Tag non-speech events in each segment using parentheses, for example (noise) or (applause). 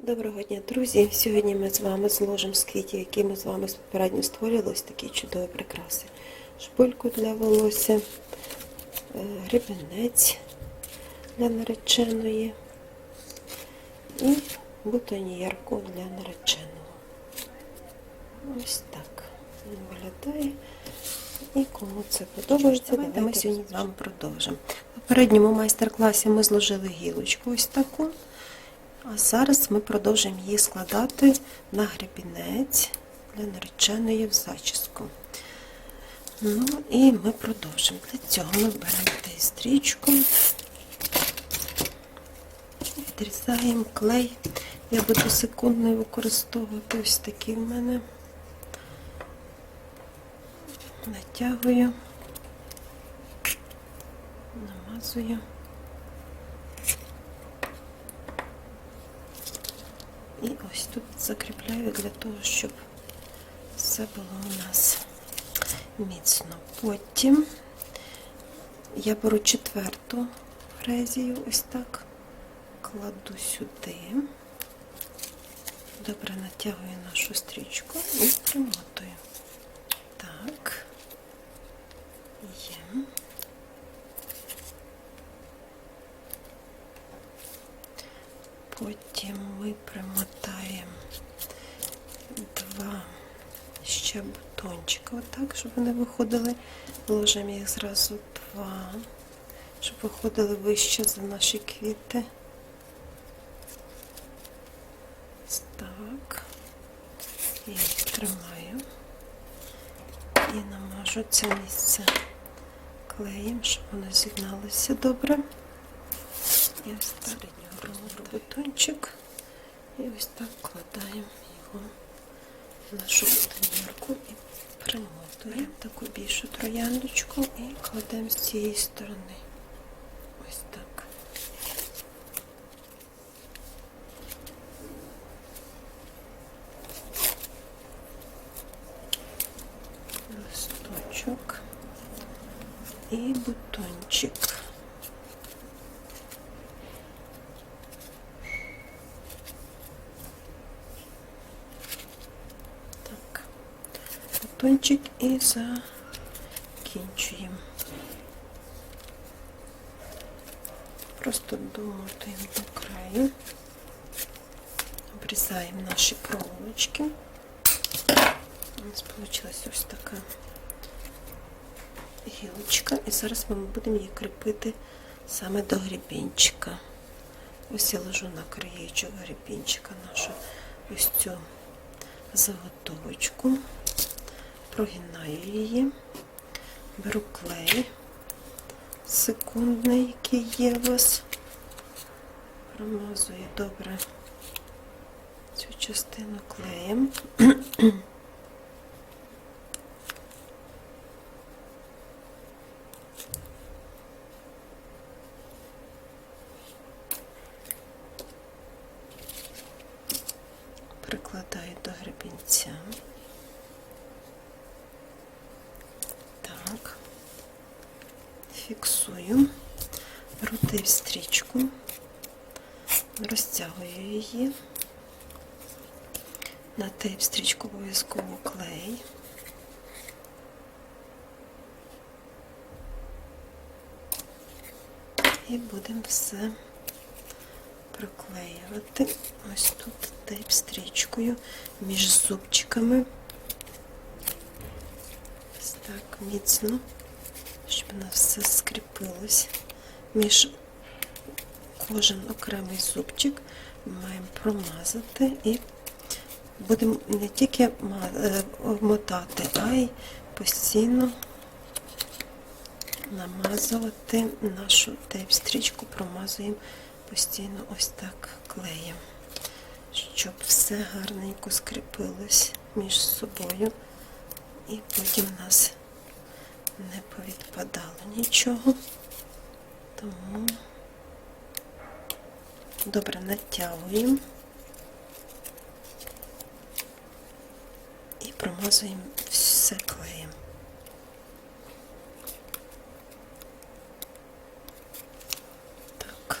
Доброго дня, друзі! Сьогодні ми з вами зложимо з квітів, які ми з вами попередньо створювали, ось такі чудові прикраси. Шпильку для волосся, е, гребенець для нареченої і бутоньєрку для нареченого. Ось так він виглядає. І кому це подобається, давайте ми сьогодні з вами продовжимо. В попередньому майстер-класі ми зложили гілочку ось таку. А зараз ми продовжуємо її складати на гребінець для нареченої в зачіску. Ну і ми продовжимо. Для цього ми беремо стрічку, відрізаємо клей. Я буду секундно використовувати ось такий в мене. Натягую, намазую. І ось тут закріпляю для того, щоб все було у нас міцно. Потім я беру четверту фрезію, ось так, кладу сюди, добре натягую нашу стрічку і примотую. Так, є. Потім ми примотаємо два ще бутончика, отак, щоб вони виходили. Ложимо їх зразу два, щоб виходили вище за наші квіти. Так. І тримаю. І намажу це місце клеєм, щоб воно з'єдналося добре. І ось так робимо бутончик. І ось так вкладаємо його в нашу бутонірку і примотуємо таку більшу трояндочку і кладемо з цієї сторони. Ось так. Листочок і бутончик. Так, бутончик і закінчуємо. Просто домотуємо до краю, обрізаємо наші проволочки. У нас вийшла ось така гілочка, і зараз ми будемо її кріпити саме до грібінчика. Ось я ложу на краєчок грібінчика нашу ось цю заготовочку, прогинаю її, беру клей секундний, який є у вас, промазую добре цю частину клеєм. (clears throat) Прикладаю до гребінця. Так, беру тейп стрічку, розтягую її. На тейп стрічку обов'язково клей. І будемо все приклеювати ось тут тейп стрічкою між зубчиками. Ось так міцно, у нас все скріпилось. Між кожен окремий зубчик маємо промазати і будемо не тільки е, а й постійно намазувати нашу тейп-стрічку, промазуємо постійно ось так клеєм, щоб все гарненько скріпилось між собою і потім в нас не повідпадало нічого. Тому добре натягуємо і промазуємо все клеєм. Так.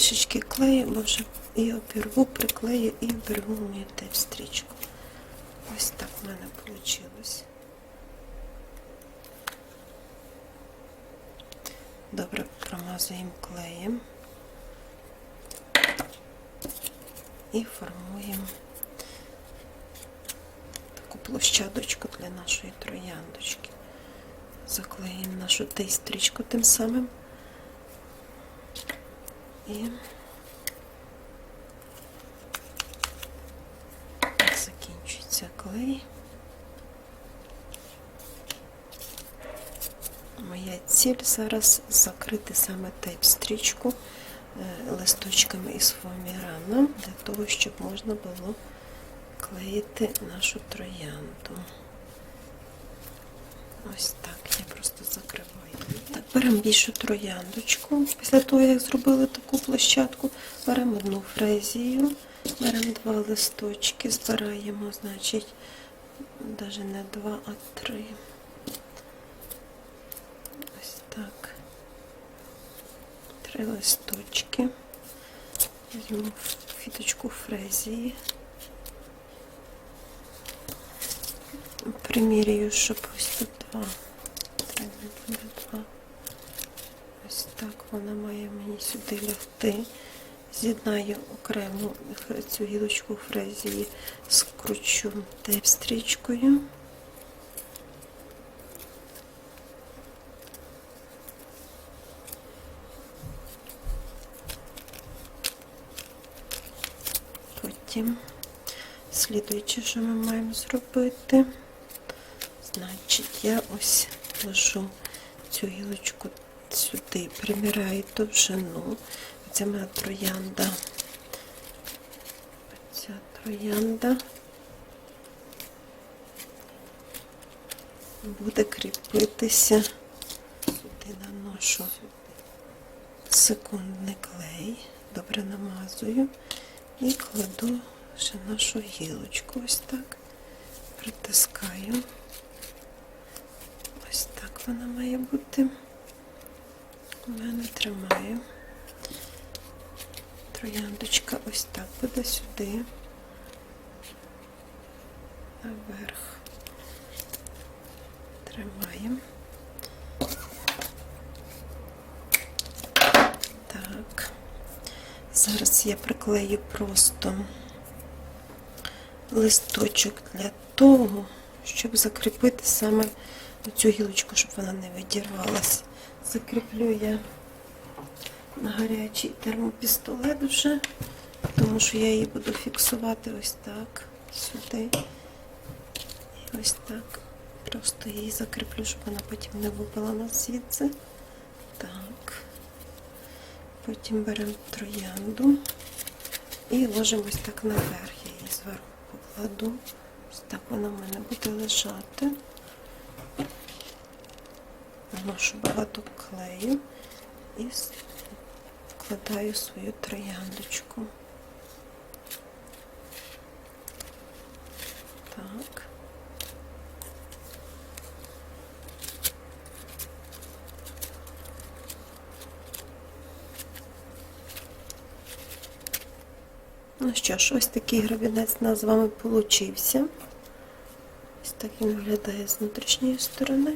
Трішечки клею, бо вже і обірву, приклею і обірву мою тейп стрічку. Ось так в мене вийшло. Добре промазуємо клеєм і формуємо таку площадочку для нашої трояндочки. Заклеїмо нашу тейстрічку тим самим і закінчується клей. Моя ціль зараз закрити саме тейп-стрічку е, листочками із фоаміраном, для того, щоб можна було клеїти нашу троянду. Ось так, я просто закриваю. Так, беремо більшу трояндочку. Після того, як зробили таку площадку, беремо одну фрезію, беремо два листочки, збираємо, значить, навіть не два, а три. Ось так. Три листочки. Візьму фіточку фрезії. Примірюю, щоб ось тут два. Треба буде два. Ось так вона має мені сюди лягти. З'єднаю окремо цю гілочку фрезії, скручу тейп-стрічкою. Потім слідуюче, що ми маємо зробити, значить, я ось ложу цю гілочку сюди, приміряю довжину. Це моя троянда. Ця троянда буде кріпитися. Сюди наношу секундний клей, добре намазую і кладу ще нашу гілочку. Ось так. Притискаю. Ось так вона має бути. У мене тримаю. Трояндочка ось так буде сюди. Наверх. Тримаємо. Так. Зараз я приклею просто листочок для того, щоб закріпити саме цю гілочку, щоб вона не видірвалась. Закріплю я на гарячий термопістолет вже, тому що я її буду фіксувати ось так, сюди. І ось так. Просто її закріплю, щоб вона потім не випала на звідси. Так. Потім беремо троянду і ложимо ось так наверх. Я її зверху покладу. Ось так вона в мене буде лежати. Наношу багато клею і вкладаю свою трояндочку. Так. Ну що ж, ось такий грабінець у нас з вами получився. Ось так він виглядає з внутрішньої сторони.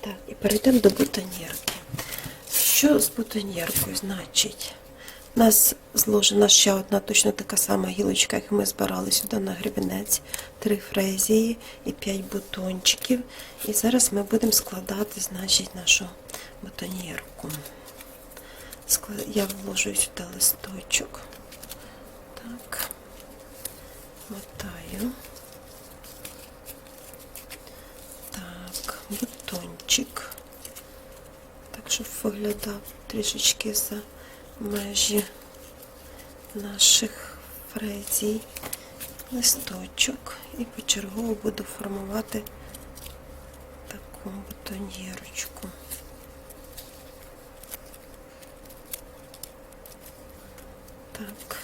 Так, і перейдемо до бутоньєрки. Що з бутоньєркою значить? У нас зложена ще одна точно така сама гілочка, як ми збирали сюди на гребінець, три фрезії і п'ять бутончиків. І зараз ми будемо складати, значить, нашу бутоньєрку. Я вложу сюди листочок. Так, мотаю. Так, бутончик. Так, щоб виглядав трішечки за межі наших фрезій. Листочок. І почергово буду формувати таку бутоньєрочку. Так.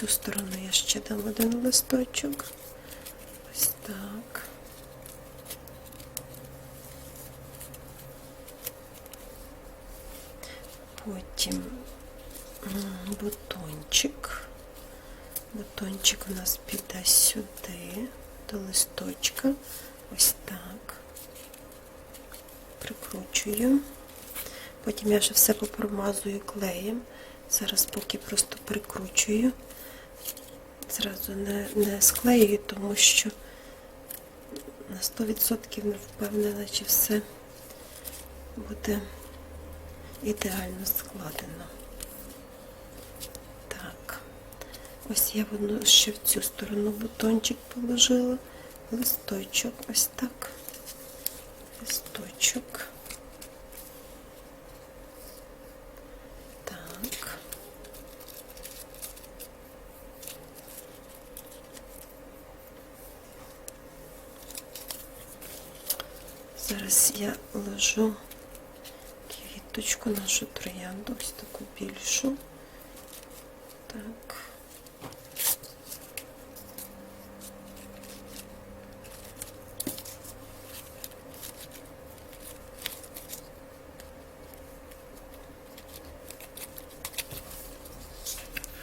Цю сторону я ще дам один листочок. Ось так. Потім бутончик. Бутончик у нас піде сюди, до листочка. Ось так. Прикручую. Потім я ще все попромазую клеєм. Зараз поки просто прикручую. Зразу не, не склеюю, тому що на 100% не впевнена, чи все буде ідеально складено. Так, ось я воно ще в цю сторону бутончик положила, листочок, ось так, листочок. Так. Зараз ложу квіточку, нашу троянду, ось таку більшу. Так.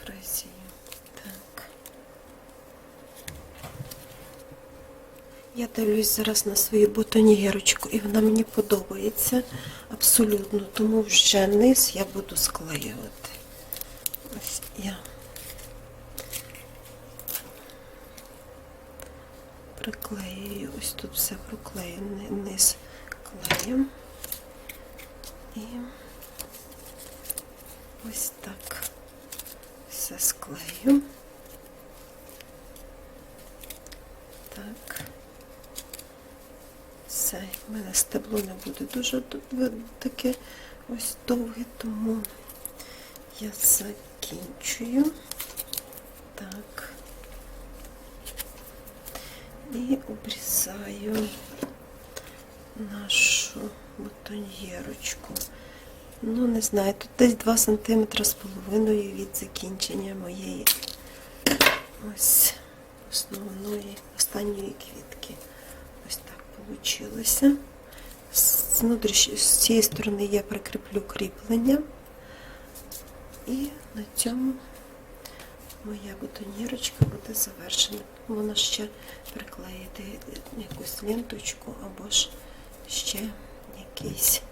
Фрезію. Так. Я дивлюсь зараз на свою бутоньєрочку, і вона мені подобається абсолютно, тому вже низ я буду склеювати. Ось я приклеюю, ось тут все проклеєне низ клеєм. І ось так все склею. Так. Все, в мене буде дуже таке ось довге, тому я закінчую. Так. І обрізаю нашу бутоньєрочку. Ну, не знаю, тут десь 2 см з половиною від закінчення моєї ось основної, останньої квітки. Ось так вийшло. З, внутріш... з цієї сторони я прикріплю кріплення. І на цьому моя бутонірочка буде завершена. Можна ще приклеїти якусь ленточку або ж ще якийсь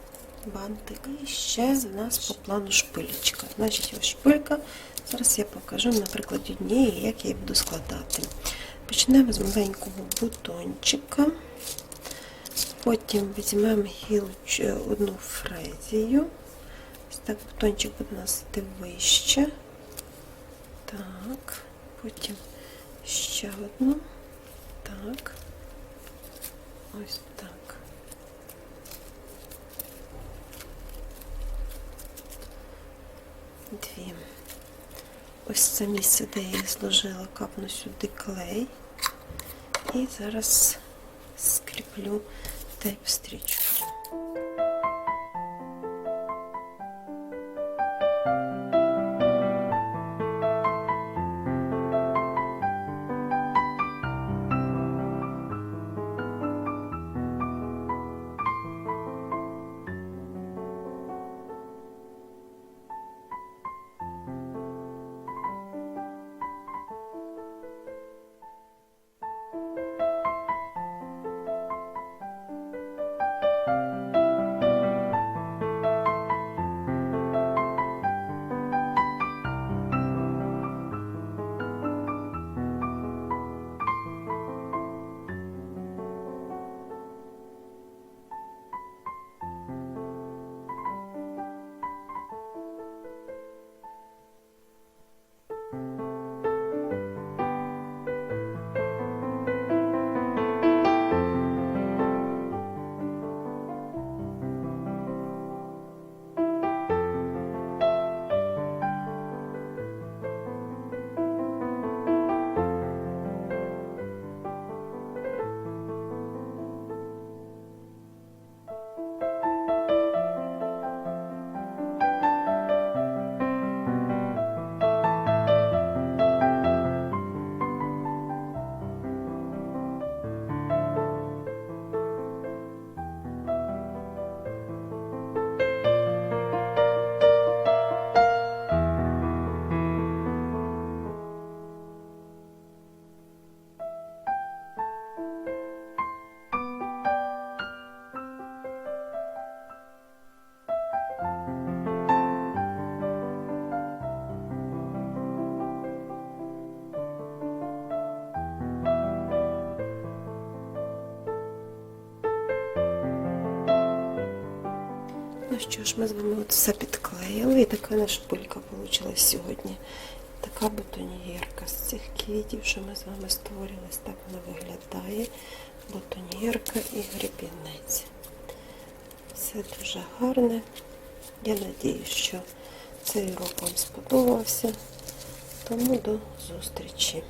бантик. І ще в нас по плану шпилечка. Значить, ось шпилька. Зараз я покажу на прикладі однієї, як я її буду складати. Почнемо з маленького бутончика. Потім візьмемо гілч, одну фрезію. Ось так бутончик буде нас йти вище. Так, потім ще одну. Так. Ось так. Дві. Ось це місце, де я їх зложила, капну сюди клей. І зараз скріплю тейп-стрічку. Ну що ж, ми з вами от все підклеїли, і така наша пулька вийшла сьогодні. Така бутоньєрка з цих квітів, що ми з вами створили, так вона виглядає. Бутоньєрка і гребінець. Все дуже гарне. Я надіюсь, що цей урок вам сподобався. Тому до зустрічі.